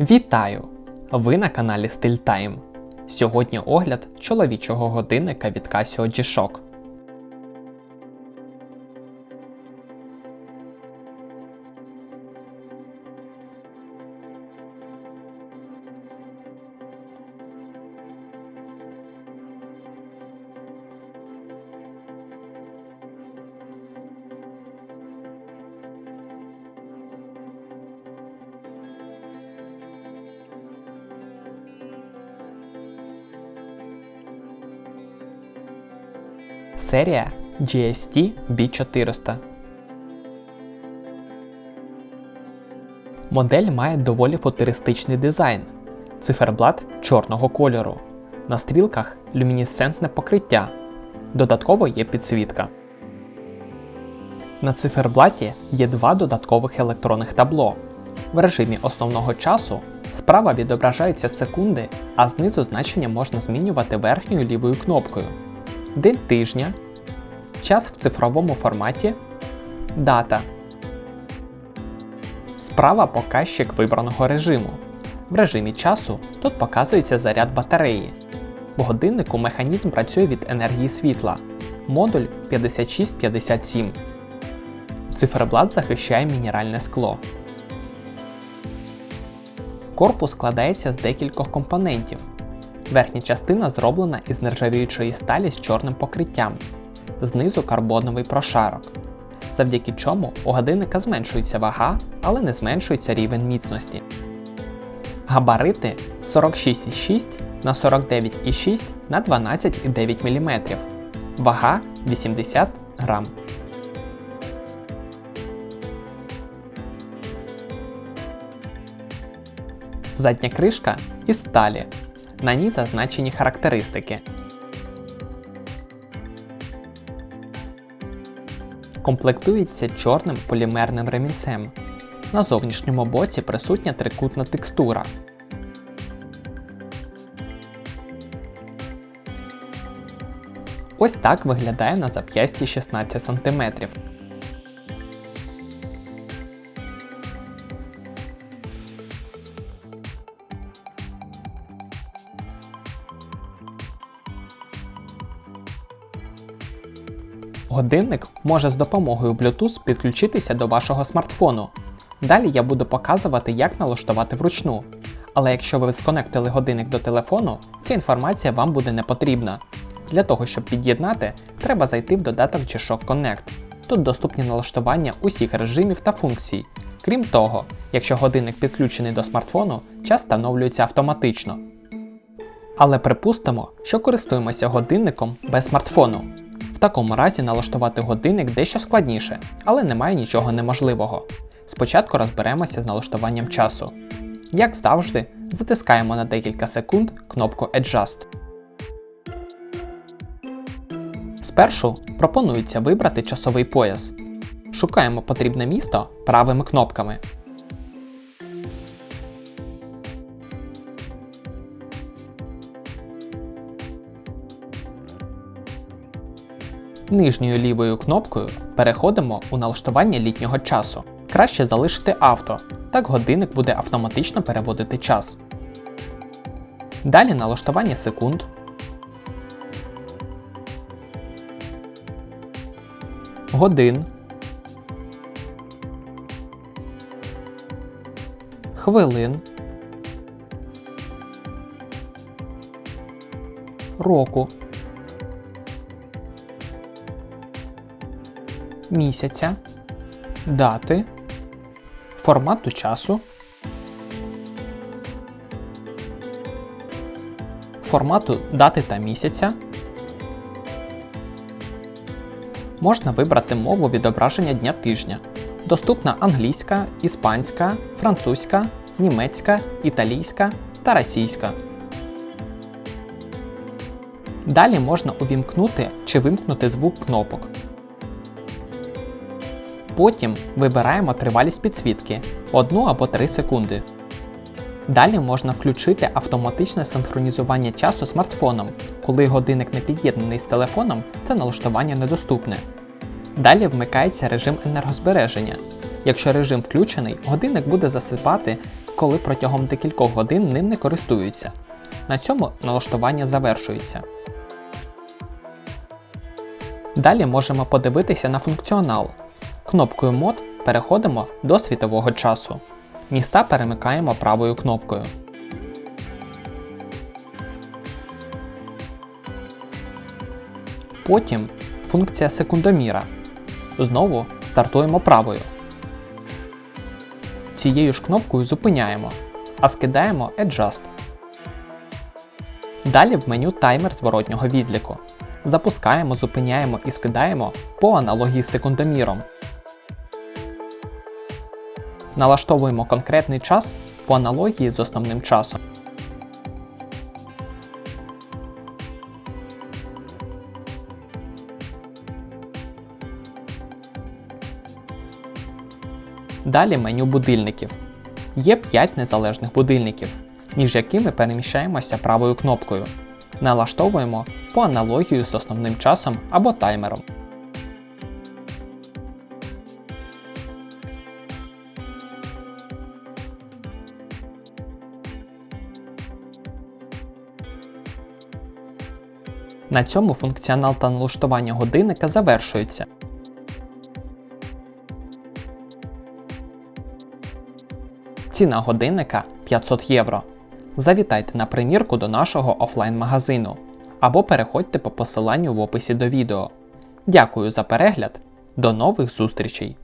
Вітаю! Ви на каналі Стиль Time. Сьогодні огляд чоловічого годинника від Casio G-Shock. Серія GST B400. Модель має доволі футуристичний дизайн. Циферблат чорного кольору. На стрілках люмінесцентне покриття. Додатково є підсвітка. На циферблаті є два додаткових електронних табло. В режимі основного часу справа відображаються секунди, а знизу значення можна змінювати верхньою лівою кнопкою. День тижня, час в цифровому форматі, дата. Справа показчик вибраного режиму. В режимі часу тут показується заряд батареї. В годиннику механізм працює від енергії світла. Модуль 5657. Циферблат захищає мінеральне скло. Корпус складається з декількох компонентів. Верхня частина зроблена із нержавіючої сталі з чорним покриттям, знизу карбоновий прошарок, завдяки чому у годинника зменшується вага, але не зменшується рівень міцності. Габарити 46,6 на 49,6 на 12,9 мм. Вага 80 грам. Задня кришка із сталі. На ній зазначені характеристики. Комплектується чорним полімерним ремінцем. На зовнішньому боці присутня трикутна текстура. Ось так виглядає на зап'ясті 16 см. Годинник може з допомогою Bluetooth підключитися до вашого смартфону. Далі я буду показувати, як налаштувати вручну. Але якщо ви сконектили годинник до телефону, ця інформація вам буде не потрібна. Для того, щоб під'єднати, треба зайти в додаток G-Shock Connect. Тут доступні налаштування усіх режимів та функцій. Крім того, якщо годинник підключений до смартфону, час встановлюється автоматично. Але припустимо, що користуємося годинником без смартфону. Такому разі налаштувати годинник дещо складніше, але немає нічого неможливого. Спочатку розберемося з налаштуванням часу. Як завжди, затискаємо на декілька секунд кнопку Adjust. Спершу пропонується вибрати часовий пояс. Шукаємо потрібне місто правими кнопками. Нижньою лівою кнопкою переходимо у налаштування літнього часу. Краще залишити авто, так годинник буде автоматично переводити час. Далі налаштування секунд. Годин. Хвилин. Року. Місяця. Дати. Формату часу. Формату дати та місяця. Можна вибрати мову відображення дня тижня. Доступна англійська, іспанська, французька, німецька, італійська та російська. Далі можна увімкнути чи вимкнути звук кнопок. Потім вибираємо тривалість підсвітки 1 або 3 секунди. Далі можна включити автоматичне синхронізування часу смартфоном. Коли годинник не під'єднаний з телефоном, це налаштування недоступне. Далі вмикається режим енергозбереження. Якщо режим включений, годинник буде засипати, коли протягом декількох годин ним не користуються. На цьому налаштування завершується. Далі можемо подивитися на функціонал. Кнопкою мод переходимо до світового часу. Міста перемикаємо правою кнопкою. Потім функція секундоміра. Знову стартуємо правою. Цією ж кнопкою зупиняємо, а скидаємо Adjust. Далі в меню таймер зворотнього відліку. Запускаємо, зупиняємо і скидаємо по аналогії з секундоміром. Налаштовуємо конкретний час по аналогії з основним часом. Далі меню будильників. Є 5 незалежних будильників, між якими переміщаємося правою кнопкою. Налаштовуємо по аналогію з основним часом або таймером. На цьому функціонал та налаштування годинника завершується. Ціна годинника 500 євро. Завітайте на примірку до нашого офлайн-магазину або переходьте по посиланню в описі до відео. Дякую за перегляд. До нових зустрічей!